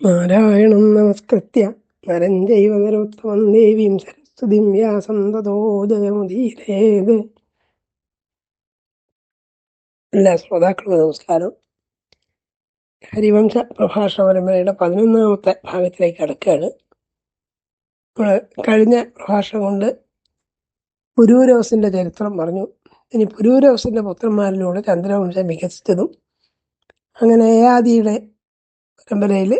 നാരായണം നമസ്കൃത്യ. നരം ചൈവ നരോത്തമം ദേവീം സരസ്വതിം വ്യാസം തഥോദയമുദീരേത് എല്ലാ ശ്രോതാക്കൾക്കും നമസ്കാരം. ഹരിവംശ പ്രഭാഷണ പരമ്പരയുടെ പതിനൊന്നാമത്തെ ഭാഗത്തിലേക്ക് കടക്കുകയാണ് നമ്മൾ കഴിഞ്ഞ പ്രഭാഷണം കൊണ്ട് പുരൂരവസിന്റെ ചരിത്രം പറഞ്ഞു. ഇനി പുരൂരവസിന്റെ പുത്രന്മാരിലൂടെ ചന്ദ്രവംശം വികസിച്ചതും അങ്ങനെ ഏയാദിയുടെ പരമ്പരയിൽ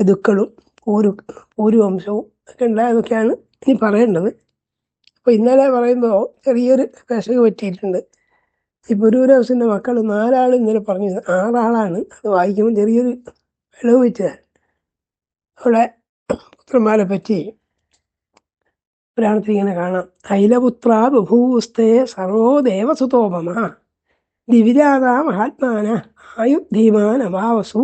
യദുക്കളും പൂരു പൂരുവംശവും ഒക്കെ ഉണ്ടായതൊക്കെയാണ് ഇനി പറയേണ്ടത്. അപ്പോൾ ഇന്നലെ പറയുമ്പോൾ ചെറിയൊരു പേശക പറ്റിയിട്ടുണ്ട്. ഈ പുരൂരവസിന്റെ മക്കൾ നാലാൾ ഇന്നലെ പറഞ്ഞു ആറാളാണ് അത് വായിക്കുമ്പോൾ ചെറിയൊരു ഇളവ് വെച്ചതാണ് അവിടെ പുത്രന്മാരെ പറ്റി പുരാണത്തിൽ ഇങ്ങനെ കാണാം. അയിലപുത്ര ബഭൂസ്തേ സർവോ ദേവസുതോപമ ദിവിജാത മഹാത്മാന. ആയുധീമാൻ അഭാവസു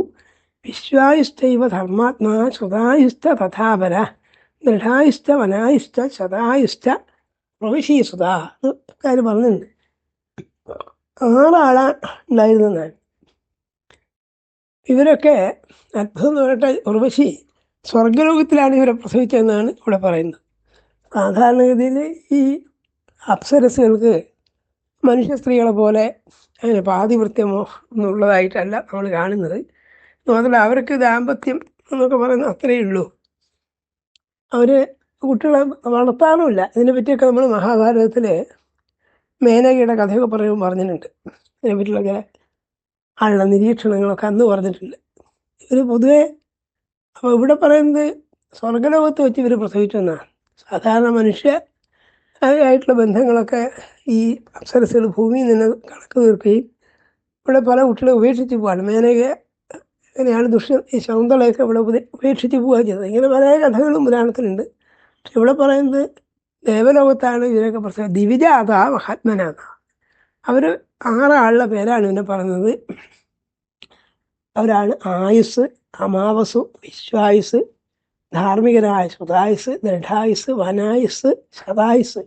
വിശ്വായുസ്തൈവ ധർമാത്മാ ശ്രുതായുസ്ത തഥാപര ദൃഢായുസ്ത വനായുസ്ത ശതായുസ്ത പ്രവിശീസുത കാര്യം പറഞ്ഞിട്ടുണ്ട്. ആറാളാ ഉണ്ടായിരുന്നതാണ് ഇവരൊക്കെ അത്ഭുതം പറയട്ടെ ഉർവശി സ്വർഗലോകത്തിലാണ് ഇവരെ പ്രസവിച്ചതെന്നാണ് ഇവിടെ പറയുന്നത്. സാധാരണഗതിയിൽ ഈ അപ്സരസുകൾക്ക് മനുഷ്യ സ്ത്രീകളെ പോലെ അങ്ങനെ പാതിവൃത്യമോ എന്നുള്ളതായിട്ടല്ല നമ്മൾ കാണുന്നത്. മാത്രമല്ല അവർക്ക് ദാമ്പത്യം എന്നൊക്കെ പറയുന്നത് അത്രയേ ഉള്ളൂ. അവർ കുട്ടികളെ വളർത്താനുമില്ല. ഇതിനെ പറ്റിയൊക്കെ നമ്മൾ മഹാഭാരതത്തിൽ മേനകയുടെ കഥയൊക്കെ പറയുമ്പോൾ പറഞ്ഞിട്ടുണ്ട്. ഇതിനെ പറ്റിയുള്ള ചില ആളുടെ നിരീക്ഷണങ്ങളൊക്കെ അന്ന് പറഞ്ഞിട്ടുണ്ട്. ഇവർ പൊതുവെ അപ്പോൾ ഇവിടെ പറയുന്നത് സ്വർഗലോകത്ത് വെച്ച് ഇവർ പ്രസവിച്ചെന്നാണ്. സാധാരണ മനുഷ്യ ആയിട്ടുള്ള ബന്ധങ്ങളൊക്കെ ഈ അപ്സരസുകൾ ഭൂമിയിൽ നിന്ന് കണക്ക് തീർക്കുകയും ഇവിടെ പല കുട്ടികളെ ഉപേക്ഷിച്ച് പോകാണ് മേനക അങ്ങനെയാണ് ദുഷ്യ ഈ ശകുന്തളയൊക്കെ ഇവിടെ ഉപേക്ഷിച്ച് പോവുക ചെയ്തത്? ഇങ്ങനെ പല കഥകളും പുരാണത്തിലുണ്ട്. പക്ഷെ ഇവിടെ പറയുന്നത് ദേവലോകത്താണ് ഇതിനൊക്കെ പ്രശ്നം ദിവിജാത മഹാത്മനാഥ. അവർ ആറാളുടെ പേരാണ് ഇതിനെ പറയുന്നത്. അവരാണ് ആയുസ് അമാവസു വിശ്വായുസ് ധാർമ്മികരായ സുതായുസ് ദൃഢായുസ് വനായുസ് ശതായുസ്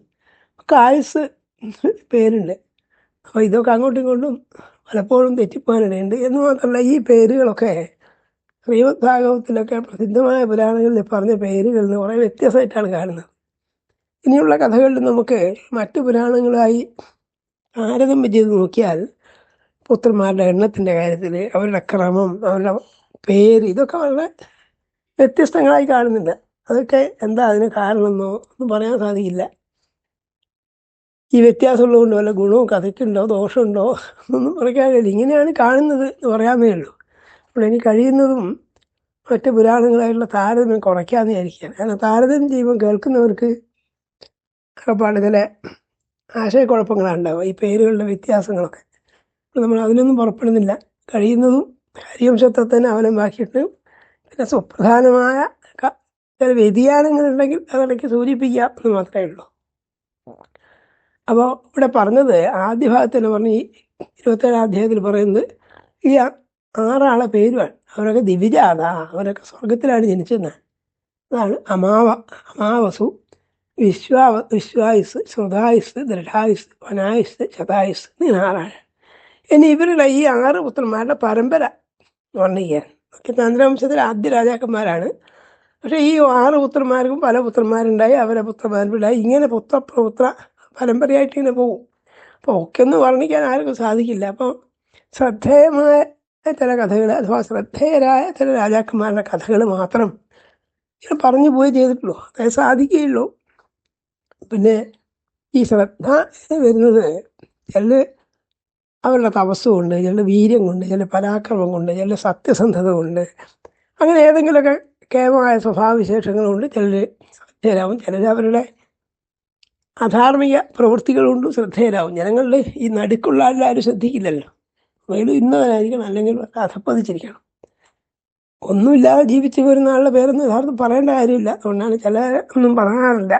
ഒക്കെ ആയുസ് പേരുണ്ട്. അപ്പോൾ ഇതൊക്കെ അങ്ങോട്ടും ഇങ്ങോട്ടും പലപ്പോഴും തെറ്റിപ്പോകാനിടയുണ്ട് എന്ന് മാത്രമല്ല ഈ പേരുകളൊക്കെ ശ്രീമദ് ഭാഗവത്തിലൊക്കെ പ്രസിദ്ധമായ പുരാണങ്ങളിൽ പറഞ്ഞ പേരുകളിൽ നിന്ന് കുറേ വ്യത്യാസമായിട്ടാണ് കാണുന്നത്. ഇനിയുള്ള കഥകളിൽ നമുക്ക് മറ്റു പുരാണങ്ങളായി താരതമ്യം ചെയ്ത് നോക്കിയാൽ പുത്രന്മാരുടെ എണ്ണത്തിന്റെ കാര്യത്തിൽ അവരുടെ ക്രമം അവരുടെ പേര് ഇതൊക്കെ വളരെ വ്യത്യസ്തങ്ങളായി കാണുന്നില്ല. അതൊക്കെ എന്താ അതിന് കാരണമെന്നോ ഒന്നും പറയാൻ സാധിക്കില്ല. ഈ വ്യത്യാസമുള്ളതുകൊണ്ട് വല്ല ഗുണവും കഥയ്ക്കുണ്ടോ ദോഷമുണ്ടോ എന്നൊന്നും പറയാൻ കഴിയില്ല. ഇങ്ങനെയാണ് കാണുന്നത് എന്ന് പറയാമേ ഉള്ളൂ. അപ്പോൾ എനിക്ക് കഴിയുന്നതും മറ്റ് പുരാണങ്ങളായിട്ടുള്ള താരതമ്യം കുറയ്ക്കാമെന്ന് വിചാരിക്കുകയാണ്. കാരണം താരതമ്യം ചെയ്യുമ്പോൾ കേൾക്കുന്നവർക്ക് ഒരുപാട് ചില ആശയക്കുഴപ്പങ്ങളാണ് ഉണ്ടാവുക ഈ പേരുകളുടെ വ്യത്യാസങ്ങളൊക്കെ. നമ്മൾ അതിനൊന്നും പുറപ്പെടുന്നില്ല. കഴിയുന്നതും ഹരിവംശത്തെ തന്നെ അവലംബാക്കിയിട്ട് പിന്നെ സുപ്രധാനമായ വ്യതിയാനങ്ങളുണ്ടെങ്കിൽ അതിടയ്ക്ക് സൂചിപ്പിക്കാം എന്ന് മാത്രമേ ഉള്ളൂ. അപ്പോൾ ഇവിടെ പറഞ്ഞത് ആദ്യ ഭാഗത്തിൽ പറഞ്ഞ ഈ ഇരുപത്തേഴാം അധ്യായത്തിൽ പറയുന്നത് ഈ ആറാളെ പേരുമാണ് അവരൊക്കെ ദിവിജാത അവരൊക്കെ സ്വർഗത്തിലാണ് ജനിച്ചതെന്ന്. അതാണ് അമാവ അമാവസു വിശ്വാവ വിശ്വായുസ് ശ്രുതായുസ് ദൃഢായുസ് വനായുസ് ശതായുസ് ഇങ്ങനെ ആറാണ് ഇനി ഇവരുടെ ഈ ആറ് പുത്രന്മാരുടെ പരമ്പര വർണിക്കാൻ ഒക്കെ ആദ്യ രാജാക്കന്മാരാണ്. പക്ഷേ ഈ ആറ് പുത്രന്മാർക്കും പല പുത്രന്മാരുണ്ടായി. അവരെ പുത്രന്മാരുണ്ടായി ഇങ്ങനെ പുത്ര പുത്ര പരമ്പരയായിട്ട് ഇങ്ങനെ പോകും അപ്പോൾ ഒക്കെ ഒന്നും വർണിക്കാൻ ആർക്കും സാധിക്കില്ല. അപ്പോൾ ശ്രദ്ധേയമായ ചില കഥകൾ അഥവാ ശ്രദ്ധേയരായ ചില രാജാക്കന്മാരുടെ കഥകൾ മാത്രം ഇങ്ങനെ പറഞ്ഞു പോയി ചെയ്തിട്ടുള്ളൂ. അതേ സാധിക്കുകയുള്ളൂ. പിന്നെ ഈ ശ്രദ്ധ വരുന്നത് ചില അവരുടെ തപസ് കൊണ്ട് ചില വീര്യം കൊണ്ട് ചില പരാക്രമം കൊണ്ട് ചില സത്യസന്ധത കൊണ്ട് അങ്ങനെ ഏതെങ്കിലുമൊക്കെ കേമമായ സ്വഭാവവിശേഷങ്ങൾ കൊണ്ട് ചിലർ ശ്രദ്ധേയരാകും ചിലർ അവരുടെ അധാർമിക പ്രവൃത്തികൾ കൊണ്ടും ശ്രദ്ധേയരാകും ജനങ്ങളുടെ ഈ നടുക്കുള്ള ആരും ശ്രദ്ധിക്കില്ലല്ലോ. വെയിൽ ഇന്നവനായിരിക്കണം അല്ലെങ്കിൽ അധപ്പതിച്ചിരിക്കണം ഒന്നുമില്ലാതെ ജീവിച്ചു വരുന്ന ആളുടെ പേരൊന്നും യഥാർത്ഥം പറയേണ്ട കാര്യമില്ല. അതുകൊണ്ടാണ് ചില ഒന്നും പറയാറില്ല.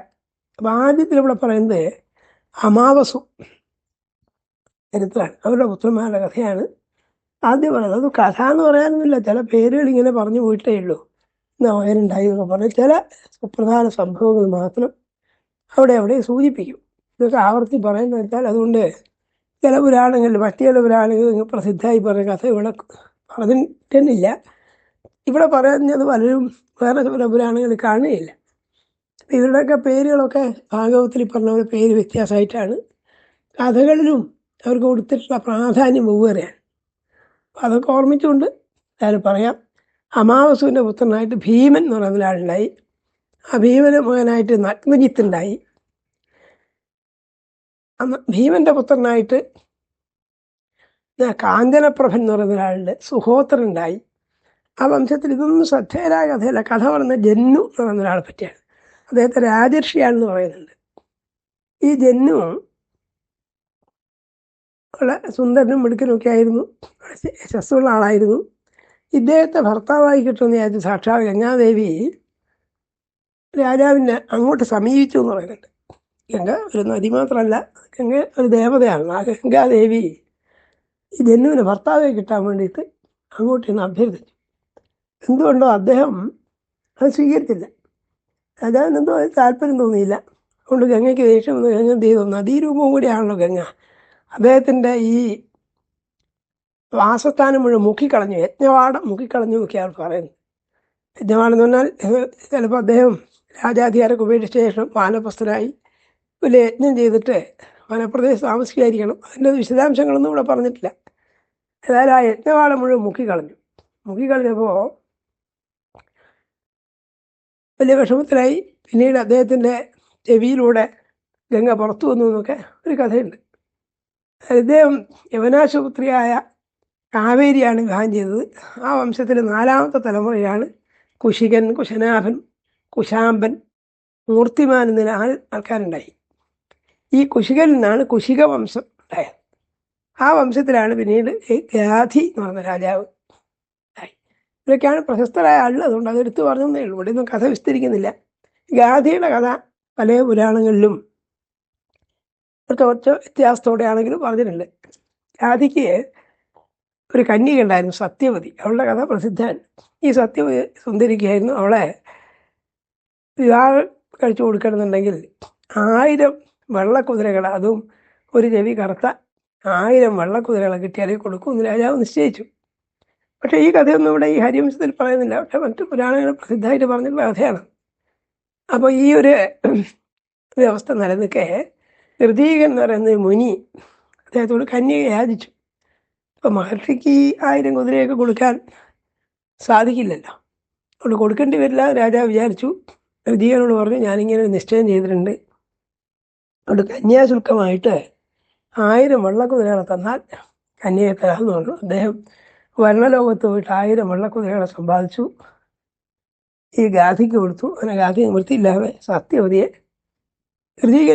അപ്പോൾ ആദ്യത്തിൽ ഇവിടെ പറയുന്നത് അമാവസു. ചരിത്രമാണ് അവരുടെ പുത്രന്മാരുടെ കഥയാണ്. ആദ്യം പറയുന്നത് കഥ എന്ന് പറയാനൊന്നുമില്ല. ചില പേരുകൾ ഇങ്ങനെ പറഞ്ഞു പോയിട്ടേ ഉള്ളൂ. ഇന്ന് അവരുണ്ടായി എന്നൊക്കെ പറഞ്ഞ് ചില സുപ്രധാന സംഭവങ്ങൾ മാത്രം അവിടെ അവിടെ സൂചിപ്പിക്കും. ഇതൊക്കെ ആവർത്തി പറയുന്നത് വെച്ചാൽ അതുകൊണ്ട് ചില പുരാണങ്ങളിൽ മറ്റു ചില പുരാണങ്ങളിൽ പ്രസിദ്ധമായി പറഞ്ഞ കഥ ഇവിടെ പറഞ്ഞിട്ടില്ല ഇവിടെ പറയുന്നത് പലരും വേറെ ചില പുരാണങ്ങളിൽ കാണുകയില്ല. ഇവരുടെയൊക്കെ പേരുകളൊക്കെ ഭാഗവത്തിൽ പറഞ്ഞ പോലെ പേര് വ്യത്യാസമായിട്ടാണ്. കഥകളിലും അവർക്ക് കൊടുത്തിട്ടുള്ള പ്രാധാന്യം വെവ്വേറെയാണ് അപ്പം അതൊക്കെ ഓർമ്മിച്ചുകൊണ്ട് ഞാൻ പറയാം. അമാവസുവിന്റെ പുത്രനായിട്ട് ഭീമൻ എന്ന് പറയുന്ന ഒരാളുണ്ടായി. ആ ഭീമന് മകനായിട്ട് നഗ്നജിത്ത് ഉണ്ടായി. ഭീമന്റെ പുത്രനായിട്ട് കാഞ്ചനപ്രഭൻ എന്ന് പറയുന്ന ഒരാളുണ്ട് സുഹോത്രൻ ഉണ്ടായി. ആ വംശത്തിൽ ഇതൊന്നും ശ്രദ്ധേയരായ കഥയല്ല. കഥ പറയുന്ന ജന്നു എന്ന് പറയുന്ന ഒരാളെ പറ്റിയാണ്. അദ്ദേഹത്തെ രാജർഷിയാണെന്ന് പറയുന്നുണ്ട്. ഈ ജന്നു വളരെ സുന്ദരനും മിടുക്കനുമൊക്കെ ആയിരുന്നു. യശസ്സുള്ള ആളായിരുന്നു. ഇദ്ദേഹത്തെ ഭർത്താവായി കിട്ടുമെന്ന് വിചാരിച്ച് സാക്ഷാൽ ഗംഗാദേവി രാജാവിനെ അങ്ങോട്ട് സമീപിച്ചു എന്ന് പറയുന്നുണ്ട്. ഗംഗ ഒരു നദി മാത്രമല്ല ഗംഗ ഒരു ദേവതയാണ്. ആ ഗംഗാദേവി ഈ ജന്നുവിനെ ഭർത്താവെ കിട്ടാൻ വേണ്ടിയിട്ട് അങ്ങോട്ട് ഇന്ന് അഭ്യർത്ഥിച്ചു. എന്തുകൊണ്ടോ അദ്ദേഹം അത് സ്വീകരിച്ചില്ല. രാജാവിന് എന്തോ അതിൽ താല്പര്യം തോന്നിയില്ല. അതുകൊണ്ട് ഗംഗയ്ക്ക് ദേഷ്യം ഗംഗ എന്ത് ചെയ്തു? നദീരൂപവും കൂടിയാണല്ലോ ഗംഗ. അദ്ദേഹത്തിന്റെ ഈ വാസസ്ഥാനം മുഴുവൻ മുക്കിക്കളഞ്ഞു. യജ്ഞവാടം മുക്കിക്കളഞ്ഞു എന്നൊക്കെയാണ് പറയുന്നത്. യജ്ഞവാടം എന്ന് പറഞ്ഞാൽ ചിലപ്പോൾ അദ്ദേഹം രാജാധികാരൊക്കെ ഉപേക്ഷിച്ച ശേഷം വാനപ്രസ്ഥനായി വലിയ യജ്ഞം ചെയ്തിട്ട് വനപ്രദേശത്ത് താമസിക്കുകയായിരിക്കണം. അതിന്റെ വിശദാംശങ്ങളൊന്നും ഇവിടെ പറഞ്ഞിട്ടില്ല. ഏതായാലും ആ യജ്ഞവാടം മുഴുവൻ മുക്കിക്കളഞ്ഞു. മുക്കിക്കളഞ്ഞപ്പോൾ വലിയ വിഷമത്തിലായി. പിന്നീട് അദ്ദേഹത്തിന്റെ ചെവിയിലൂടെ ഗംഗ പുറത്തു വന്നു എന്നൊക്കെ ഒരു കഥയുണ്ട്. ഇദ്ദേഹം യവനാശുപത്രിയായ കാവേരിയാണ് വിവാഹം ചെയ്തത്. ആ വംശത്തിലെ നാലാമത്തെ തലമുറയാണ് കുശികൻ കുശനാഭൻ കുശാമ്പൻ മൂർത്തിമാൻ എന്ന ആൾക്കാരുണ്ടായി. ഈ കുശികനിൽ നിന്നാണ് കുശിക വംശം ഉണ്ടായത്. ആ വംശത്തിലാണ് പിന്നീട് ഗാധി എന്ന് പറഞ്ഞ രാജാവ് ഉണ്ടായി. ഇവരൊക്കെയാണ് പ്രശസ്തരായ ആളുകൾ. അതുകൊണ്ട് അതെടുത്ത് പറഞ്ഞതേ ഉള്ളൂ. ഇവിടെ ഒന്നും കഥ വിസ്തരിക്കുന്നില്ല. ഗാധിയുടെ കഥ പല പുരാണങ്ങളിലും കുറച്ച് വ്യത്യാസത്തോടെ ആണെങ്കിലും പറഞ്ഞിട്ടുണ്ട്. ആദിക്ക് ഒരു കന്യക ഉണ്ടായിരുന്നു സത്യവതി. അവളുടെ കഥ പ്രസിദ്ധമാണ് ഈ സത്യവതി സുന്ദരിക്കായിരുന്നു അവളെ വിവാഹം കഴിച്ചു കൊടുക്കണമെന്നുണ്ടെങ്കിൽ ആയിരം വെള്ളക്കുതിരകൾ അതും ഒരു ചെവി കറുത്ത ആയിരം വെള്ളക്കുതിരകളെ കിട്ടിയാലേ കൊടുക്കും എന്ന് രാജാവ് നിശ്ചയിച്ചു. പക്ഷേ ഈ കഥയൊന്നും ഇവിടെ ഈ ഹരിവംശത്തിൽ പറയുന്നില്ല. പക്ഷെ മറ്റു പുരാണങ്ങൾ പ്രസിദ്ധമായിട്ട് പറഞ്ഞിട്ടുള്ള കഥയാണ്. അപ്പോൾ ഈ ഒരു വ്യവസ്ഥ നിലനിൽക്കെ ഋതീകൻ എന്ന് പറയുന്നത് മുനി. അദ്ദേഹത്തോട് കന്യക യാചിച്ചു അപ്പോൾ മഹർഷിക്ക് ഈ ആയിരം കുതിരയൊക്കെ കൊടുക്കാൻ സാധിക്കില്ലല്ലോ. അതുകൊണ്ട് കൊടുക്കേണ്ടി വരില്ല രാജാവ് വിചാരിച്ചു. ഋതീകനോട് പറഞ്ഞു ഞാനിങ്ങനെ ഒരു നിശ്ചയം ചെയ്തിട്ടുണ്ട്. അതുകൊണ്ട് കന്യാശുൽക്കമായിട്ട് ആയിരം വെള്ളക്കുതിരകളെ തന്നാൽ കന്യയെ തരാമെന്ന് പറഞ്ഞു. അദ്ദേഹം വർണലോകത്ത് പോയിട്ട് ആയിരം വെള്ളക്കുതിരകളെ സമ്പാദിച്ചു. ഈ ഗാന്ധിക്ക് കൊടുത്തു. അങ്ങനെ ഗാന്ധി നിവൃത്തിയില്ലാതെ സത്യവതിയെ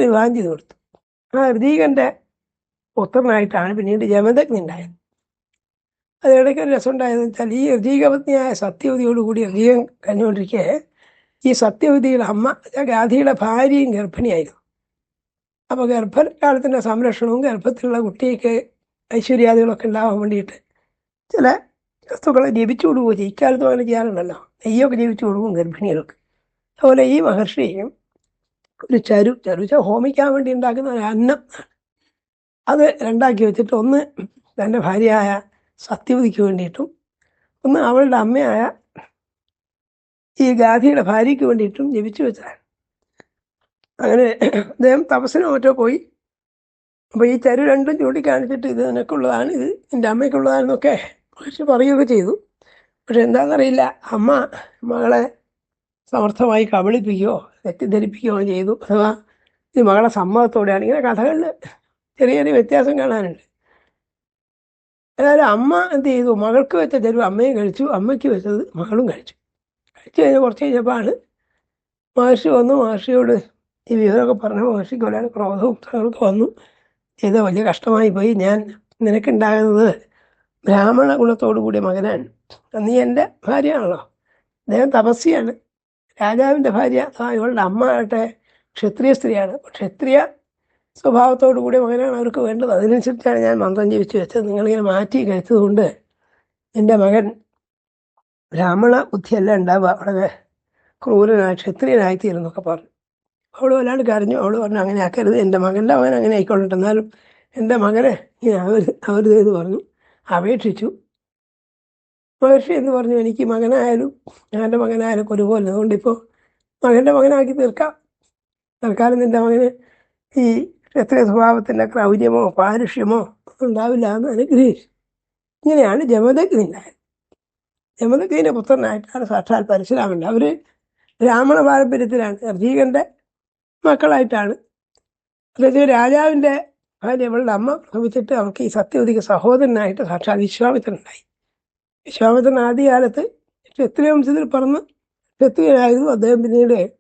വിവാഹം ചെയ്ത് കൊടുത്തു. ഋതീകന്റെ പുത്രനായിട്ടാണ് പിന്നീട് ജമദഗ്നി ഉണ്ടായത് അത് ഇടയ്ക്ക് ഒരു രസം ഉണ്ടായതെന്ന് വെച്ചാൽ ഈ ഋതീകപത്നിയായ സത്യവതിയോടുകൂടി ഋതീകൻ കഴിഞ്ഞുകൊണ്ടിരിക്കെ ഈ സത്യവതിയുടെ അമ്മ ഗാന്ധിയുടെ ഭാര്യയും ഗർഭിണിയായിരുന്നു. അപ്പോൾ ഗർഭകാലത്തിന്റെ സംരക്ഷണവും ഗർഭത്തിലുള്ള കുട്ടിക്ക് ഐശ്വര്യാദികളൊക്കെ ഉണ്ടാവാൻ വേണ്ടിയിട്ട് ചില വസ്തുക്കളെ ജപിച്ചു കൊടുക്കുകയോ ഇക്കാലത്ത് അങ്ങനെ ചെയ്യാറുണ്ടല്ലോ. നെയ്യൊക്കെ ജപിച്ചു കൊടുക്കും ഗർഭിണികൾക്ക്. അതുപോലെ ഈ മഹർഷിയും ഒരു ചരു ചരു വെച്ചാൽ ഹോമിക്കാൻ വേണ്ടി ഉണ്ടാക്കുന്ന ഒരു അന്നം. അത് രണ്ടാക്കി വെച്ചിട്ട് ഒന്ന് തന്റെ ഭാര്യയായ സത്യവതിക്ക് വേണ്ടിയിട്ടും ഒന്ന് അവളുടെ അമ്മയായ ഈ ഗാന്ധിയുടെ ഭാര്യയ്ക്ക് വേണ്ടിയിട്ടും ജപിച്ചു വെച്ചാൽ അങ്ങനെ അദ്ദേഹം തപസ്സിനോ മറ്റോ പോയി. അപ്പോൾ ഈ ചരു രണ്ടും ചൂണ്ടിക്കാണിച്ചിട്ട് ഇത് നിനക്കുള്ളതാണ് ഇത് എന്റെ അമ്മയ്ക്കുള്ളതാണെന്നൊക്കെ മഹർഷി പറയുകയൊക്കെ ചെയ്തു. പക്ഷെ എന്താണെന്നറിയില്ല അമ്മ മകളെ സമർത്ഥമായി കബളിപ്പിക്കുകയോ തെറ്റിദ്ധരിപ്പിക്കുകയോ ചെയ്തു. അഥവാ ഈ മകളെ സമ്മതത്തോടെയാണ്. ഇങ്ങനെ കഥകളിൽ ചെറിയ ചെറിയ വ്യത്യാസം കാണാനുണ്ട്. അതായത് അമ്മ എന്ത് ചെയ്തു? മകൾക്ക് വെച്ച ചെരുവ് അമ്മയും കഴിച്ചു. അമ്മയ്ക്ക് വെച്ചത് മകളും കഴിച്ചു. കഴിച്ചു കഴിഞ്ഞ് കുറച്ച് കഴിഞ്ഞപ്പോഴാണ് മഹർഷി വന്നു. മഹർഷിയോട് ഈ വിവരമൊക്കെ പറഞ്ഞ മഹർഷിക്ക് വളരെ ക്രോധവും വന്നു. ചെയ്ത വലിയ കഷ്ടമായി പോയി. ഞാൻ നിനക്കുണ്ടാകുന്നത് ബ്രാഹ്മണ ഗുണത്തോടു കൂടിയ മകനാണ്. നീ എന്റെ ഭാര്യയാണല്ലോ. അദ്ദേഹം തപസ്യാണ് രാജാവിന്റെ ഭാര്യ ഇവളുടെ അമ്മ ആകട്ടെ ക്ഷത്രിയ സ്ത്രീയാണ്. ക്ഷത്രിയ സ്വഭാവത്തോടു കൂടി മകനാണ് അവർക്ക് വേണ്ടത്. അതിനനുസരിച്ചാണ് ഞാൻ മന്ത്രം ജീവിച്ചു വെച്ചത്. നിങ്ങളിങ്ങനെ മാറ്റി കഴിച്ചതുകൊണ്ട് എന്റെ മകൻ ബ്രാഹ്മണ ബുദ്ധിയല്ല ഉണ്ടാവുക. വളരെ ക്രൂരനായി ക്ഷത്രിയനായി തീരുന്നൊക്കെ പറഞ്ഞു. അവൾ വല്ലാണ്ട് കരഞ്ഞു. അവൾ പറഞ്ഞു അങ്ങനെ ആക്കരുത്. എന്റെ മകന്റെ മകൻ അങ്ങനെ ആയിക്കോട്ടെ എന്നാലും എന്റെ മകനെ അവർ അവർ ചെയ്ത് പറഞ്ഞു. അപേക്ഷിച്ചു. മഹർഷി എന്ന് പറഞ്ഞു എനിക്ക് മകനായാലും ഞാന്റെ മകനായാലും ഒരുപോലെ. അതുകൊണ്ട് ഇപ്പോൾ മകന്റെ മകനാക്കി തീർക്കാം. തൽക്കാലം നിന്റെ മകന് ഈ ക്ഷത്രിയ സ്വഭാവത്തിന്റെ ക്രൗര്യമോ പാരുഷ്യമോ ഉണ്ടാവില്ല എന്ന് അനുഗ്രഹിച്ചു. ഇങ്ങനെയാണ് ജമദഗ്നി ജമദഗ്നിയുടെ പുത്രനായിട്ടാണ് സാക്ഷാൽ പരശുരാമന്റെ അവർ ബ്രാഹ്മണ പാരമ്പര്യത്തിലാണ് അർജീകന്റെ മക്കളായിട്ടാണ്. അതായത് രാജാവിന്റെ ഭാര്യ അവളുടെ അമ്മ പ്രസവിച്ചിട്ട് അവർക്ക് ഈ സത്യവതിക്ക് സഹോദരനായിട്ട് സാക്ഷാൽ വിശ്വാമിത്രനുണ്ടായി വിശ്വാമിത്രൻ ആദ്യകാലത്ത് ക്ഷത്രിയ വംശത്തിൽ പറന്ന് ക്ഷത്രിയനായിരുന്നു അദ്ദേഹം പിന്നീട്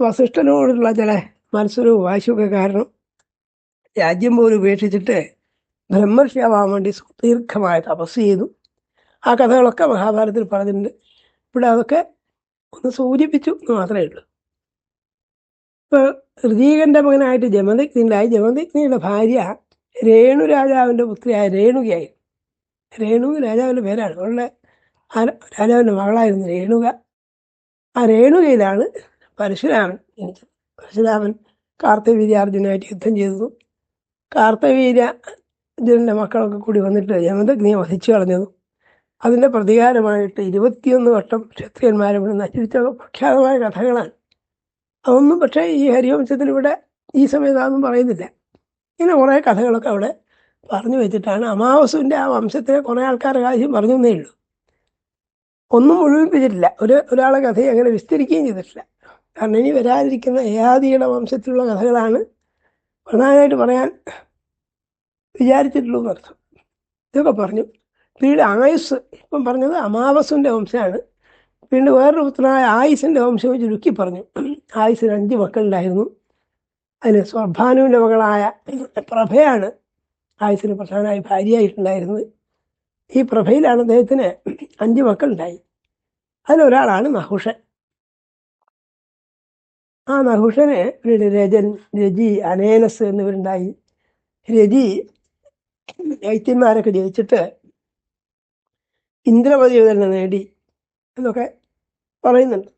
വസിഷ്ഠനോടുള്ള ചില മത്സരവും വാശിയൊക്കെ കാരണം രാജ്യം പോലും ഉപേക്ഷിച്ചിട്ട് ബ്രഹ്മർഷിയാവാൻ വേണ്ടി സുദീർഘമായ തപസ് ചെയ്തു. ആ കഥകളൊക്കെ മഹാഭാരതത്തിൽ പറഞ്ഞിട്ടുണ്ട്. ഇവിടെ അതൊക്കെ ഒന്ന് സൂചിപ്പിച്ചു എന്ന് മാത്രമേ ഉള്ളൂ. ഇപ്പോൾ ഋതീകന്റെ മകനായിട്ട് ജമദഗ്നിണ്ടായി ജമദഗ്നിയുടെ ഭാര്യ രേണു രാജാവിന്റെ പുത്രിയായ രേണുകയായി. രേണു രാജാവിന്റെ പേരാണ്. അവളുടെ രാജാവിന്റെ മകളായിരുന്നു രേണുക. ആ രേണുകയിലാണ് പരശുരാമൻ ജനിച്ചത്. പരശുരാമൻ കാർത്തവീര്യാർജുനായിട്ട് യുദ്ധം ചെയ്തതും കാർത്തവീര്യാർജുനന്റെ മക്കളൊക്കെ കൂടി വന്നിട്ട് ജമദഗ്നിയെ വധിച്ചു കളഞ്ഞതും അതിന്റെ പ്രതികാരമായിട്ട് ഇരുപത്തിയൊന്ന് വട്ടം ക്ഷത്രിയന്മാരെ ഇവിടെ നശിച്ച പ്രഖ്യാതമായ കഥകളാണ്. അതൊന്നും പക്ഷേ ഈ ഹരിവംശത്തിൽ ഇവിടെ ഈ സമയത്ത് അതൊന്നും പറയുന്നില്ല. ഇങ്ങനെ കുറേ കഥകളൊക്കെ അവിടെ പറഞ്ഞു വെച്ചിട്ടാണ് അമാവസുവിന്റെ ആ വംശത്തിലെ കുറേ ആൾക്കാർ കാര്യം പറഞ്ഞു എന്നേ ഉള്ളൂ. ഒന്നും മുഴുവിപ്പിച്ചിട്ടില്ല. ഒരു ഒരാളെ കഥയെ അങ്ങനെ വിസ്തരിക്കുകയും ചെയ്തിട്ടില്ല. കാരണം ഇനി വരാതിരിക്കുന്ന ഏയാദിയുടെ വംശത്തിലുള്ള കഥകളാണ് പ്രധാനമായിട്ട് പറയാൻ വിചാരിച്ചിട്ടുള്ളൂ എന്നർത്ഥം. ഇതൊക്കെ പറഞ്ഞു. പിന്നീട് ആയുസ് ഇപ്പം പറഞ്ഞത് അമാവസുവിന്റെ വംശമാണ്. പിന്നീട് വേറൊരു പുത്രനായ ആയുസിന്റെ വംശം ചുരുക്കി പറഞ്ഞു. ആയുസിന് അഞ്ച് മക്കളുണ്ടായിരുന്നു. അതിന് സ്വർഭാനുവിന്റെ മകളായ പ്രഭയാണ് ആയുസിന് പ്രധാനമായി ഭാര്യയായിട്ടുണ്ടായിരുന്നത്. ഈ പ്രഭയിലാണ് അദ്ദേഹത്തിന് അഞ്ച് മക്കളുണ്ടായി. അതിലൊരാളാണ് നഹുഷൻ. ആ നഹുഷന് രജൻ രജി അനേനസ് എന്നിവരുണ്ടായി. രജി ദൈത്യന്മാരൊക്കെ ജയിച്ചിട്ട് ഇന്ദ്രപതി തന്നെ നേടി എന്നൊക്കെ പറയുന്നുണ്ട്.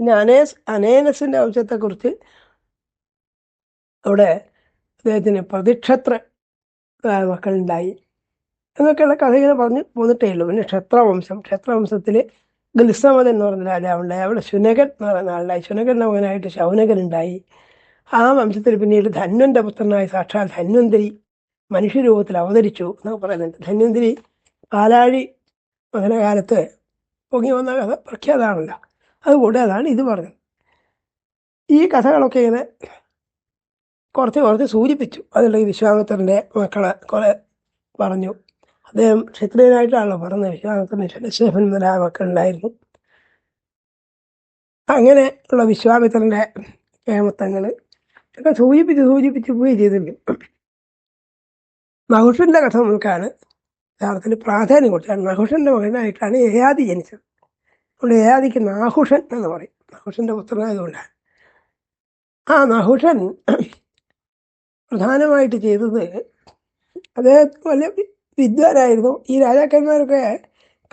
പിന്നെ അനേസ് അനേനസിന്റെ ആവശ്യത്തെക്കുറിച്ച് അവിടെ അദ്ദേഹത്തിന് പ്രതിക്ഷത്ര മക്കളുണ്ടായി. എന്നൊക്കെയുള്ള കഥകൾ പറഞ്ഞ് പോന്നിട്ടേ ഉള്ളൂ. പിന്നെ ക്ഷത്രവംശം ക്ഷത്രവംശത്തിൽ ഗൽസമതൻ എന്ന് പറഞ്ഞ രാജാവുണ്ടായി. അവിടെ ശുനകൻ എന്ന് പറയുന്ന ആളുണ്ടായി. ശുനകന്റെ മകനായിട്ട് ശൗനകൻ ഉണ്ടായി ആ വംശത്തിൽ പിന്നീട് ധന്വന്റെ പുത്രനായ സാക്ഷാൽ ധന്വന്തിരി മനുഷ്യരൂപത്തിൽ അവതരിച്ചു എന്നൊക്കെ പറയുന്നുണ്ട്. ധന്വന്തിരി പാലാഴി മകനകാലത്ത് പൊങ്ങി വന്ന കഥ പ്രഖ്യാതാണല്ലോ അതുകൂടാതാണ് ഇത് പറഞ്ഞത്. ഈ കഥകളൊക്കെ ഇങ്ങനെ കുറച്ച് കുറച്ച് സൂചിപ്പിച്ചു. ഈ വിശ്വാമിത്രന്റെ മക്കളെ കുറെ പറഞ്ഞു. അദ്ദേഹം ക്ഷത്രിയനായിട്ടാണല്ലോ പറഞ്ഞത്. വിശ്വാമിത്രന് ശനശേഖൻ മുതലായ മക്കളുണ്ടായിരുന്നു അങ്ങനെ ഉള്ള വിശ്വാമിത്രന്റെ കേമത്തങ്ങൾ ഒക്കെ സൂചിപ്പിച്ച് സൂചിപ്പിച്ച് പോയി ചെയ്തിട്ടുണ്ട്. നഹുഷന്റെ കഥ നമുക്കാണ് യഥാർത്ഥത്തിൽ പ്രാധാന്യം കൊടുത്തത്. നഹുഷന്റെ മകനായിട്ടാണ് യയാതി ജനിച്ചത്. അതുകൊണ്ട് യയാതിക്ക് നാഹുഷൻ എന്ന് പറയും. നാഹുഷന്റെ പുത്രനായതുകൊണ്ടാണ്. ആ നഹുഷൻ പ്രധാനമായിട്ട് ചെയ്തത് അദ്ദേഹം വലിയ വിദ്വാനായിരുന്നു. ഈ രാജാക്കന്മാരൊക്കെ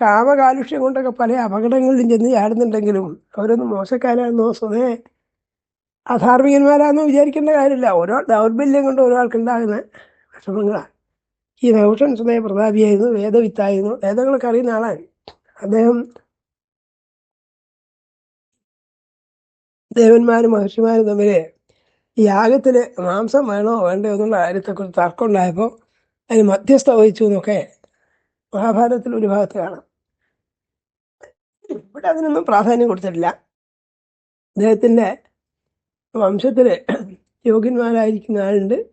കാമകാലുഷ്യം കൊണ്ടൊക്കെ പല അപകടങ്ങളിലും ചെന്ന് ചാടുന്നുണ്ടെങ്കിലും അവരൊന്നും മോശക്കാരാണെന്നോ സ്വതേ അധാർമികന്മാരാണെന്നോ വിചാരിക്കേണ്ട കാര്യമില്ല. ഓരോ ദൗർബല്യം കൊണ്ട് ഒരാൾക്കുണ്ടാകുന്ന വിഷമങ്ങളാണ്. ഈ നൗഷൻ സ്വതേ പ്രതാപിയായിരുന്നു വേദവിത്തായിരുന്നു. വേദങ്ങളൊക്കെ അറിയുന്ന ആളാണ്. അദ്ദേഹം ദേവന്മാരും മഹർഷിമാരും തമ്മിൽ യാഗത്തിന് മാംസം വേണോ വേണ്ടോ എന്നുള്ള കാര്യത്തെക്കുറിച്ച് തർക്കം ഉണ്ടായപ്പോൾ അതിന് മധ്യസ്ഥ വഹിച്ചു എന്നൊക്കെ മഹാഭാരതത്തിൽ ഒരു ഭാഗത്ത് കാണാം. ഇവിടെ അതിനൊന്നും പ്രാധാന്യം കൊടുത്തിട്ടില്ല. അദ്ദേഹത്തിന്റെ വംശത്തിൽ യോഗ്യന്മാരായിരിക്കുന്ന ആളുണ്ട്.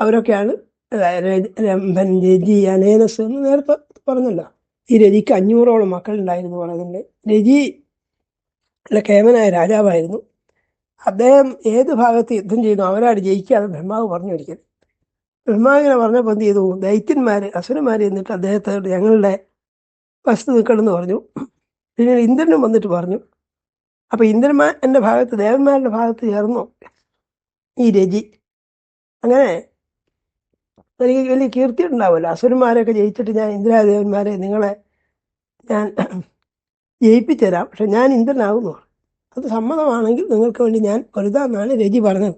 അവരൊക്കെയാണ് രംഭൻ രജി അനേനസ് എന്ന് നേരത്തെ പറഞ്ഞല്ലോ. ഈ രജിക്ക് അഞ്ഞൂറോളം മക്കളുണ്ടായിരുന്നു പറയുന്നുണ്ട്. രജി അല്ല കേമനായ രാജാവായിരുന്നു. അദ്ദേഹം ഏത് ഭാഗത്ത് യുദ്ധം ചെയ്യുന്നു അവരാണ് ജയിക്കാതെ ബ്രഹ്മാവ് പറഞ്ഞു ഒരിക്കൽ ബ്രഹ്മാവിനെ പറഞ്ഞപ്പോൾ എന്ത് ചെയ്തു? ദൈത്യന്മാർ അസുരന്മാർ എന്നിട്ട് അദ്ദേഹത്തോട് ഞങ്ങളുടെ വസ്തു നിൽക്കണമെന്ന് പറഞ്ഞു. പിന്നെ ഇന്ദ്രനും വന്നിട്ട് പറഞ്ഞു അപ്പോൾ ഇന്ദ്രന്മാർ എന്റെ ഭാഗത്ത് ദേവന്മാരുടെ ഭാഗത്ത് ചേർന്നു ഈ രജി? അങ്ങനെ എനിക്ക് വലിയ കീർത്തി ഉണ്ടാവുമല്ലോ അസുരന്മാരെയൊക്കെ ജയിച്ചിട്ട് ഞാൻ ഇന്ദ്രാദേവന്മാരെ നിങ്ങളെ ഞാൻ ജയിപ്പിച്ചു തരാം പക്ഷെ ഞാൻ ഇന്ദ്രനാകുന്നു അത് സമ്മതമാണെങ്കിൽ നിങ്ങൾക്ക് വേണ്ടി ഞാൻ കരുതാമെന്നാണ് രജി പറഞ്ഞത്.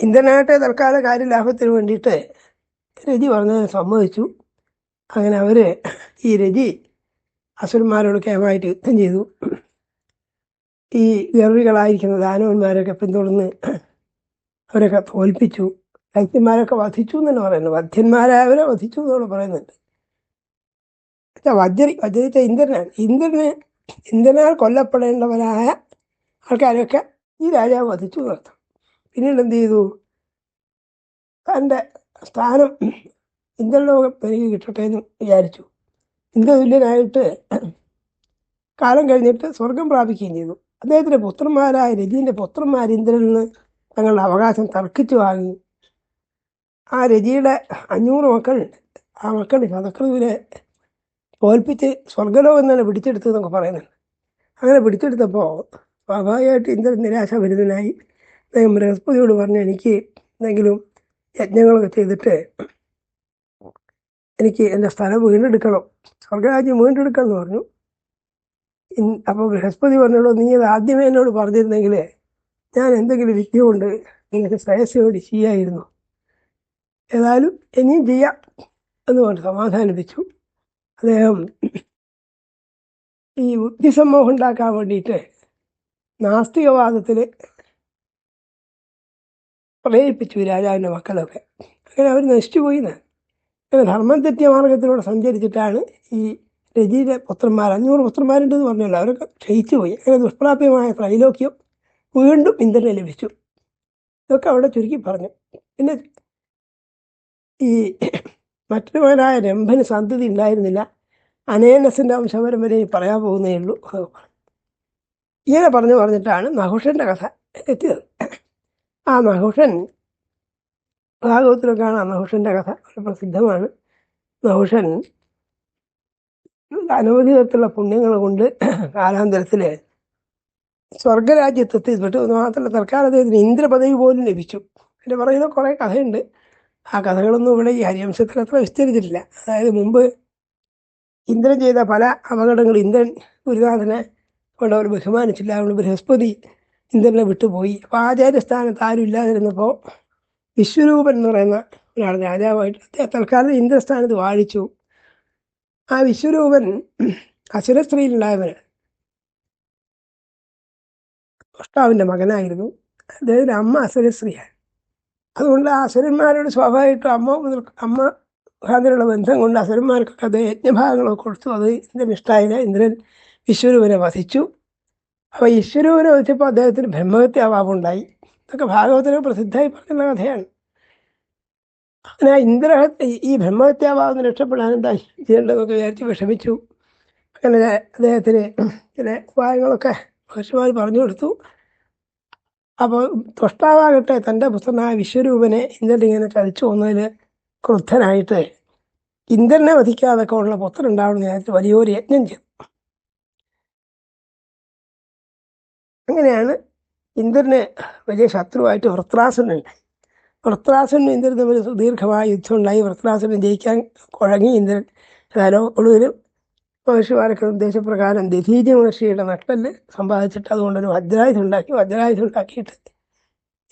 ഇന്ദ്രനായിട്ട് തൽക്കാല കാര്യലാഭത്തിന് വേണ്ടിയിട്ട് രജി പറഞ്ഞതിന് സമ്മതിച്ചു. അങ്ങനെ അവർ ഈ രജി അസുരന്മാരോട് കേമായിട്ട് യുദ്ധം ചെയ്തു. ഈ ഗർവികളായിരിക്കുന്ന ദാനവന്മാരൊക്കെ പിന്തുടർന്ന് അവരൊക്കെ തോൽപ്പിച്ചു. ദൈത്യന്മാരൊക്കെ വധിച്ചു എന്ന് തന്നെ പറയുന്നത് വധ്യന്മാരായവരെ വധിച്ചു എന്നോട് പറയുന്നുണ്ട്. വജ്രി വജ്രിച്ച ഇന്ദ്രനാണ് ഇന്ദ്രന് ഇന്ദ്രനാൽ കൊല്ലപ്പെടേണ്ടവരായ ആൾക്കാരൊക്കെ ഈ രാജാവ് വധിച്ചു നിർത്തും പിന്നീട് എന്ത് ചെയ്തു? തന്റെ സ്ഥാനം ഇന്ദ്രലോകം എനിക്ക് കിട്ടട്ടെ എന്ന് വിചാരിച്ചു. ഇന്ദ്രതുല്യനായിട്ട് കാലം കഴിഞ്ഞിട്ട് സ്വർഗം പ്രാപിക്കുകയും ചെയ്തു. അദ്ദേഹത്തിന്റെ പുത്രന്മാരായ രജീന്റെ പുത്രന്മാർ ഇന്ദ്രനിൽ നിന്ന് തങ്ങളുടെ അവകാശം തർക്കിച്ചു വാങ്ങി. ആ രജിയുടെ അഞ്ഞൂറ് മക്കളുണ്ട്. ആ മക്കൾ ശതക്രതുവിനെ തോൽപ്പിച്ച് സ്വർഗലോകം തന്നെ പിടിച്ചെടുത്തു എന്നൊക്കെ പറയുന്നുണ്ട്. അങ്ങനെ പിടിച്ചെടുത്തപ്പോൾ സ്വാഭാവികമായിട്ട് ഇന്ദ്രൻ അദ്ദേഹം ബൃഹസ്പതിയോട് പറഞ്ഞു എനിക്ക് എന്തെങ്കിലും യജ്ഞങ്ങളൊക്കെ ചെയ്തിട്ട് എനിക്ക് എന്റെ സ്ഥലം വീണ്ടെടുക്കണം. സ്വർഗരാജ്യം വീണ്ടെടുക്കണം എന്ന് പറഞ്ഞു. അപ്പോൾ ബൃഹസ്പതി പറഞ്ഞോളൂ നീ അത് ആദ്യമേ എന്നോട് പറഞ്ഞിരുന്നെങ്കിൽ ഞാൻ എന്തെങ്കിലും വിദ്യ കൊണ്ട് നിങ്ങൾക്ക് ശ്രേയസ്സയോട് ചെയ്യായിരുന്നു ഏതായാലും ഇനിയും ചെയ്യാം എന്ന് പറഞ്ഞ് സമാധാനിപ്പിച്ചു. അദ്ദേഹം ഈ ബുദ്ധിസമൂഹം ഉണ്ടാക്കാൻ വേണ്ടിയിട്ട് നാസ്തികവാദത്തിൽ പ്രേരിപ്പിച്ചു രാജാവിന്റെ മക്കളൊക്കെ. അങ്ങനെ അവർ നശിച്ചുപോയി അങ്ങനെ ധർമ്മം തെറ്റിയ മാർഗത്തിലൂടെ സഞ്ചരിച്ചിട്ടാണ് ഈ രജിയുടെ പുത്രന്മാർ അഞ്ഞൂറ് പുത്രന്മാരുണ്ടെന്ന് പറഞ്ഞല്ലോ. അവരൊക്കെ ക്ഷയിച്ചു പോയി. അങ്ങനെ ദുഷ്പ്രാപ്യമായ ത്രൈലോക്യം വീണ്ടും ഇന്ദ്രനെ ലഭിച്ചു. ഇതൊക്കെ അവിടെ ചുരുക്കി പറഞ്ഞു. പിന്നെ ഈ മറ്റൊരു മകനായ രംഭന് സന്തതി ഉണ്ടായിരുന്നില്ല. അനേനസിന്റെ വംശപരമ്പരയിൽ പറയാൻ പോകുന്നേ ഉള്ളൂ. ഇങ്ങനെ പറഞ്ഞു പറഞ്ഞിട്ടാണ് നഹുഷന്റെ കഥ എത്തിയത്. ആ നഹുഷൻ ഭാഗവത്തിലൊക്കെയാണ് ആ നഹുഷന്റെ കഥ പ്രസിദ്ധമാണ്. നഹുഷൻ അനവധി തരത്തിലുള്ള പുണ്യങ്ങൾ കൊണ്ട് കാലാന്തരത്തിൽ സ്വർഗരാജ്യത്തെത്തിപ്പെട്ടു മാത്രമല്ല തൽക്കാലം അദ്ദേഹത്തിന് ഇന്ദ്രപദവി പോലും ലഭിച്ചു. എന്റെ പറയുന്ന കുറേ കഥയുണ്ട്. ആ കഥകളൊന്നും ഇവിടെ ഈ ഹരിവംശത്തിൽ അത്ര വിസ്തരിച്ചിട്ടില്ല. അതായത് മുമ്പ് ഇന്ദ്രൻ ചെയ്ത പല അപകടങ്ങൾ ഇന്ദ്രൻ ഗുരുനാഥനെ കൊണ്ട് അവർ ബഹുമാനിച്ചില്ല. അതുകൊണ്ട് ബൃഹസ്പതി ഇന്ദ്രനെ വിട്ടുപോയി. അപ്പോൾ ആചാര്യസ്ഥാനത്ത് ആരും ഇല്ലാതിരുന്നപ്പോൾ വിശ്വരൂപൻ എന്ന് പറയുന്ന ഒരാൾ രാജാവായിട്ട് തൽക്കാലം ഇന്ദ്രസ്ഥാനത്ത് വാഴിച്ചു. ആ വിശ്വരൂപൻ അസുര സ്ത്രീയിലുണ്ടായവന് അഷ്ടാവിന്റെ മകനായിരുന്നു. അദ്ദേഹത്തിന്റെ അമ്മ അസുരസ്ത്രീയാണ് അതുകൊണ്ട് അസുരന്മാരോട് സ്വാഭാവികമായിട്ടും അമ്മ മുതൽ അമ്മ മുഖാന്തരമുള്ള ബന്ധം കൊണ്ട് അസുരന്മാർക്കൊക്കെ അത് യജ്ഞഭാഗങ്ങളൊക്കെ കൊടുത്തു. അത് ഇന്ദ്രൻ ഇഷ്ടമായില്ല ഇന്ദ്രൻ വിശ്വരൂപനെ വധിച്ചു. അപ്പോൾ ഈശ്വരൂപനെ വധിച്ചപ്പോൾ അദ്ദേഹത്തിന് ബ്രഹ്മഹത്യ ഉണ്ടായി ഇതൊക്കെ ഭാഗവതത്തിന് പ്രസിദ്ധമായി പറഞ്ഞ കഥയാണ്. അങ്ങനെ ആ ഇന്ദ്ര ഈ ബ്രഹ്മഹത്യാഭാവം രക്ഷപ്പെടാൻ എന്താ ചെയ്യേണ്ടതെന്നൊക്കെ വിചാരിച്ച് വിഷമിച്ചു. അങ്ങനെ അദ്ദേഹത്തിന് ചില ഉപായങ്ങളൊക്കെ മഹർഷിമാർ പറഞ്ഞു കൊടുത്തു. അപ്പോൾ തൊഷ്ടാവാകട്ടെ തന്റെ പുത്രനായ വിശ്വരൂപനെ ഇന്ദ്രൻ ഇങ്ങനെ ചതിച്ചു പോകുന്നതിൽ ക്രുദ്ധനായിട്ട് ഇന്ദ്രനെ വധിക്കാതൊക്കെ ഉള്ള പുത്രൻ ഉണ്ടാവണമെന്ന് വിചാരിച്ച് വലിയൊരു യജ്ഞം ചെയ്തു. അങ്ങനെയാണ് ഇന്ദ്രനെ വലിയ ശത്രുവായിട്ട് വൃത്രാസുനുണ്ടായി വൃത്രാസുനും ഇന്ദ്രൻ തമ്മിൽ സുദീർഘമായ യുദ്ധമുണ്ടായി വൃത്രാസുരൻ ജയിക്കാൻ കുഴങ്ങി ഇന്ദ്രൻ. ഏതായാലും ഒടുവിൽ മഹർഷിമാരൊക്കെ നിർദ്ദേശപ്രകാരം ദധീജ മഹർഷിയുടെ നട്ടൽ സമ്പാദിച്ചിട്ട് അതുകൊണ്ടൊരു വജ്രായുധം ഉണ്ടാക്കി വജ്രായുധം ഉണ്ടാക്കിയിട്ട്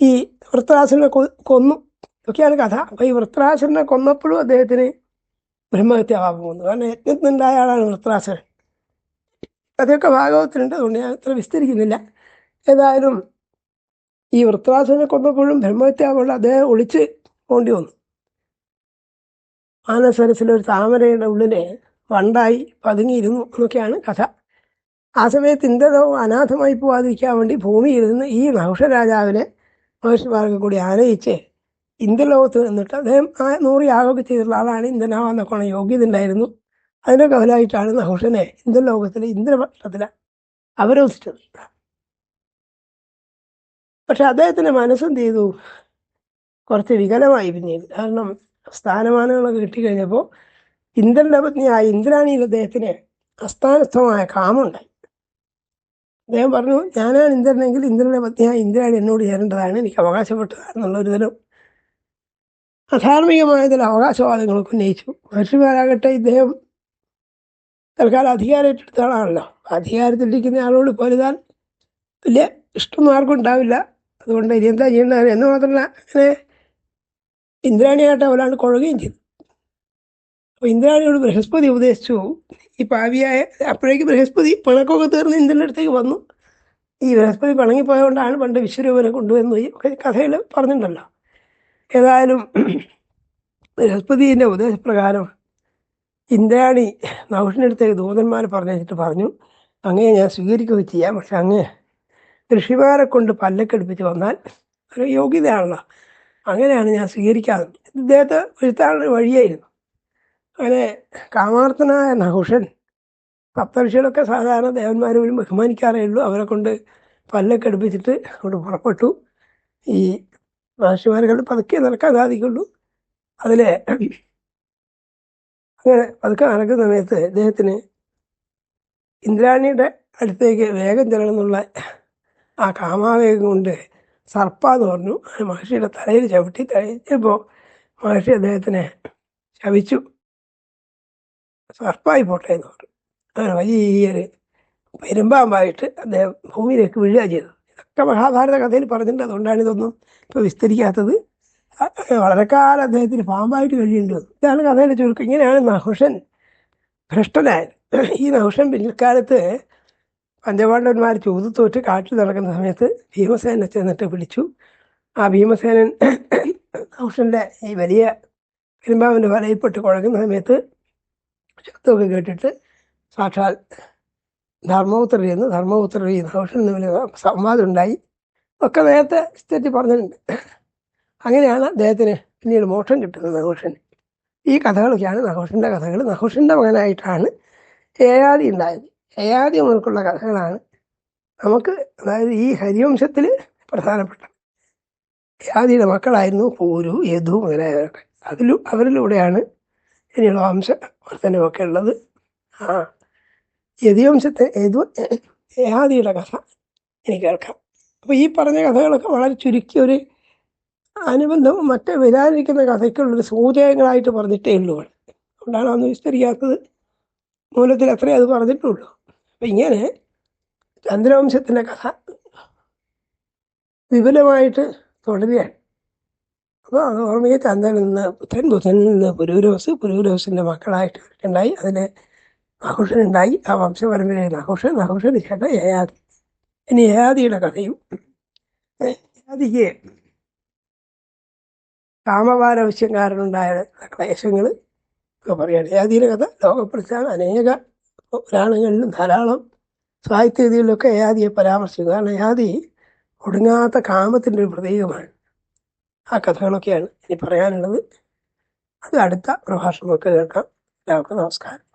ഈ വൃത്രാസുരനെ കൊന്നു. ഇതൊക്കെയാണ് കഥ. അപ്പോൾ ഈ വൃത്രാസുരനെ കൊന്നപ്പോഴും അദ്ദേഹത്തിന് ബ്രഹ്മഹത്യ പാപം വന്നു. കാരണം യജ്ഞത്തിനുണ്ടായ ആളാണ് വൃത്രാസുരൻ. അതൊക്കെ ഭാഗവത്തിലുണ്ട് അതുകൊണ്ട് ഞാൻ അത്ര വിസ്തരിക്കുന്നില്ല. ഏതായാലും ഈ വൃത്രാസുരനെ കൊന്നപ്പോഴും ബ്രഹ്മഹത്യാവുള്ള അദ്ദേഹം ഒളിച്ച് പോണ്ടി വന്നു. മാനസരസിലെ ഒരു താമരയുടെ ഉള്ളിൽ വണ്ടായി പതുങ്ങിയിരുന്നു എന്നൊക്കെയാണ് കഥ. ആ സമയത്ത് ഇന്ദ്രലോകം അനാഥമായി പോവാതിരിക്കാൻ വേണ്ടി ഭൂമിയിൽ നിന്ന് ഈ നഹുഷരാജാവിനെ മഹർഷിമാർക്ക് കൂടി ആനയിച്ച് ഇന്ദ്രലോകത്ത് നിന്നിട്ട് അദ്ദേഹം ആ നൂറ് യാഗമൊക്കെ ചെയ്തിട്ടുള്ള ആളാണ് ഇന്ദ്രനാവാന്നൊക്കെ യോഗ്യത ഉണ്ടായിരുന്നു അതിനൊക്കെ കവലായിട്ടാണ് നഹുഷനെ ഇന്ദ്രലോകത്തിലെ ഇന്ദ്രപക്ഷത്തിൽ അവരോധിച്ചത്. പക്ഷെ അദ്ദേഹത്തിന്റെ മനസ്സെന്ത് ചെയ്തു? കുറച്ച് വികലമായി പിന്നീട്. കാരണം സ്ഥാനമാനങ്ങളൊക്കെ കിട്ടിക്കഴിഞ്ഞപ്പോൾ ഇന്ദ്രന്റെ പത്നിയായ ഇന്ദ്രാണിയിൽ അദ്ദേഹത്തിന് അസ്ഥാനസ്ഥമായ കാമുണ്ടായി അദ്ദേഹം പറഞ്ഞു ഞാനാണ് ഇന്ദ്രനെങ്കിൽ ഇന്ദ്രന്റെ പത്നിയായ ഇന്ദ്രാണി എന്നോട് ചേരേണ്ടതാണ് എനിക്ക് അവകാശപ്പെട്ടതാണെന്നുള്ള ഒരു തരം അധാർമികമായ ചില അവകാശവാദങ്ങളൊക്കെ ഉന്നയിച്ചു മഹർഷിമാരാകട്ടെ ഇദ്ദേഹം തൽക്കാലം അധികാരം ഏറ്റെടുത്ത ആളാണല്ലോ അധികാരത്തിലിരിക്കുന്ന ആളോട് പൊരുതാൻ വലിയ ഇഷ്ടം ആർക്കും ഉണ്ടാവില്ല. അതുകൊണ്ട് ഇനി എന്താ ചെയ്യേണ്ടത്? എന്ന് മാത്രമല്ല അങ്ങനെ ഇന്ദ്രാണിയായിട്ട് അവരാണ് കൊഴുകയും ചെയ്തു. അപ്പോൾ ഇന്ദ്രാണിയോട് ബൃഹസ്പതി ഉപദേശിച്ചു. ഈ പാവിയായ അപ്പോഴേക്ക് ബൃഹസ്പതി പിണക്കമൊക്കെ തീർന്ന് ഇന്ദ്രന്റെ അടുത്തേക്ക് വന്നു. ഈ ബൃഹസ്പതി പിണങ്ങിപ്പോയതുകൊണ്ടാണ് പണ്ട് വിശ്വരൂപനെ കൊണ്ടുവന്നു ഒക്കെ കഥയിൽ പറഞ്ഞിട്ടുണ്ടല്ലോ. ഏതായാലും ബൃഹസ്പതിന്റെ ഉപദേശപ്രകാരം ഇന്ദ്രാണി നൗഷിനടുത്തേക്ക് ദൂതന്മാരെ പറഞ്ഞിട്ട് പറഞ്ഞു അങ്ങേ ഞാൻ സ്വീകരിക്കുകയൊക്കെ ചെയ്യാം. പക്ഷെ അങ്ങ് ഋഷിമാരെ കൊണ്ട് പല്ലക്കെടുപ്പിച്ച് വന്നാൽ ഒരു യോഗ്യതയാണല്ലോ. അങ്ങനെയാണ് ഞാൻ സ്വീകരിക്കാറ് ഇദ്ദേഹത്തെ വീഴ്ത്താനുള്ള വഴിയായിരുന്നു. അങ്ങനെ കാമാർത്ഥനായ നഹുഷൻ സപ്തർഷികളൊക്കെ സാധാരണ ദേവന്മാരെ പോലും ബഹുമാനിക്കാറേ ഉള്ളൂ അവരെ കൊണ്ട് പല്ലൊക്കെ എടുപ്പിച്ചിട്ട് അവിടെ പുറപ്പെട്ടു. ഈ മഹർഷിമാരെ കണ്ട് പതുക്കെ നടക്കാൻ സാധിക്കുള്ളൂ. അതിലെ അങ്ങനെ പതുക്കെ നടക്കുന്ന സമയത്ത് ഇദ്ദേഹത്തിന് ഇന്ദ്രാണിയുടെ അടുത്തേക്ക് വേഗം ചെല്ലണം എന്നുള്ള ആ കാമാവേഗം കൊണ്ട് സർപ്പ എന്ന് പറഞ്ഞു. മഹർഷിയുടെ തലയിൽ ചവിട്ടി തലയിച്ചപ്പോൾ മഹർഷി അദ്ദേഹത്തിനെ ശവിച്ചു സർപ്പായി പോട്ടെ എന്ന് പറഞ്ഞു. അങ്ങനെ വലിയൊരു പെരുമ്പാമ്പായിട്ട് അദ്ദേഹം ഭൂമിയിലേക്ക് വീഴുക ചെയ്തത്. ഇതൊക്കെ മഹാഭാരത കഥയിൽ പറഞ്ഞിട്ടുണ്ട്. അതുകൊണ്ടാണ് ഇതൊന്നും ഇപ്പോൾ വിസ്തരിക്കാത്തത്. വളരെ കാലം അദ്ദേഹത്തിന് പാമ്പായിട്ട് കഴിയേണ്ടി വന്നു. ഇതാണ് കഥയുടെ ചുരുക്കം. ഇങ്ങനെയാണ് നഹുഷൻ ഭ്രഷ്ടനായത് ഈ നഹുഷൻ പിൽക്കാലത്ത് പഞ്ചപാണ്ഡവന്മാർ ചൂതുത്തോറ്റ് കാട്ടിൽ നടക്കുന്ന സമയത്ത് ഭീമസേനെ ചെന്നിട്ട് പിടിച്ചു. ആ ഭീമസേനൻ നഹുഷന്റെ ഈ വലിയ പെരുമ്പാവിന്റെ വലയിൽപ്പെട്ട് കുഴക്കുന്ന സമയത്ത് ശബ്ദമൊക്കെ കേട്ടിട്ട് സാക്ഷാൽ ധർമ്മപുത്രർ എന്ന് ധർമ്മപുത്രർ ഈ നഹുഷൻ തമ്മിൽ സംവാദം ഉണ്ടായി. ഒക്കെ നേരത്തെ തെറ്റി പറഞ്ഞിട്ടുണ്ട്. അങ്ങനെയാണ് അദ്ദേഹത്തിന് പിന്നീട് മോക്ഷം കിട്ടുന്നത് നഹുഷൻ ഈ കഥകളൊക്കെയാണ് നഹുഷന്റെ കഥകൾ. നഹുഷന്റെ മകനായിട്ടാണ് ഏയാദി ഉണ്ടായത്. ഏയാദി മുതൽക്കുള്ള കഥകളാണ് നമുക്ക് അതായത് ഈ ഹരിവംശത്തിൽ പ്രധാനപ്പെട്ട ഏയാദിയുടെ മക്കളായിരുന്നു പൂരു യദു മുതലായവരൊക്കെ. അതിലും അവരിലൂടെയാണ് ഇനിയുള്ള വംശ വർധനമൊക്കെ ഉള്ളത്. ആ യതിവംശത്തെ യതു ഏഹാദിയുടെ കഥ എനിക്ക് കേൾക്കാം. അപ്പോൾ ഈ പറഞ്ഞ കഥകളൊക്കെ വളരെ ചുരുക്കി ഒരു അനുബന്ധം മറ്റേ വരാനിരിക്കുന്ന കഥയ്ക്കുള്ളൊരു സൂചകങ്ങളായിട്ട് പറഞ്ഞിട്ടേ ഉള്ളൂ ഇവിടെ. അതുകൊണ്ടാണ് അന്ന് വിസ്തരിക്കാത്തത്. മൂലത്തിൽ അത്രേ അത് പറഞ്ഞിട്ടുള്ളൂ. അപ്പം ഇങ്ങനെ ചന്ദ്രവംശത്തിന്റെ കഥ വിപുലമായിട്ട് തുടരുകയാണ്. അപ്പോൾ അത് ഓർമ്മയിൽ ചന്ദ്രൻ നിന്ന് പുത്രൻ പുത്രനിൽ നിന്ന് പുരൂരോസ് പുരൂരോസിന്റെ മക്കളായിട്ട് ഉണ്ടായി. അതിന് നഹുഷൻ ഉണ്ടായി. ആ വംശപരമ്പരയിൽ നഹുഷൻ നഹുഷൻ ചേട്ട യയാതി ഇനി ഏയാദിയുടെ കഥയും. യയാതിക്ക് കാമപാരവശ്യം കാരണമുണ്ടായ ക്ലേശങ്ങൾ ഒക്കെ പറയാണ്. ഏയാദിയുടെ കഥ ലോകപ്രസ്ഥാനം അനേക പുരാണങ്ങളിലും ധാരാളം സാഹിത്യകൃതികളിലൊക്കെ ഏയാദിയെ പരാമർശിക്കും കാരണം ഏയാദി ഒടുങ്ങാത്ത കാമത്തിന്റെ ഒരു പ്രതീകമാണ്. ആ കഥകളൊക്കെയാണ് ഇനി പറയാനുള്ളത്. അത് അടുത്ത പ്രഭാഷണമൊക്കെ കേൾക്കാം. എല്ലാവർക്കും നമസ്കാരം.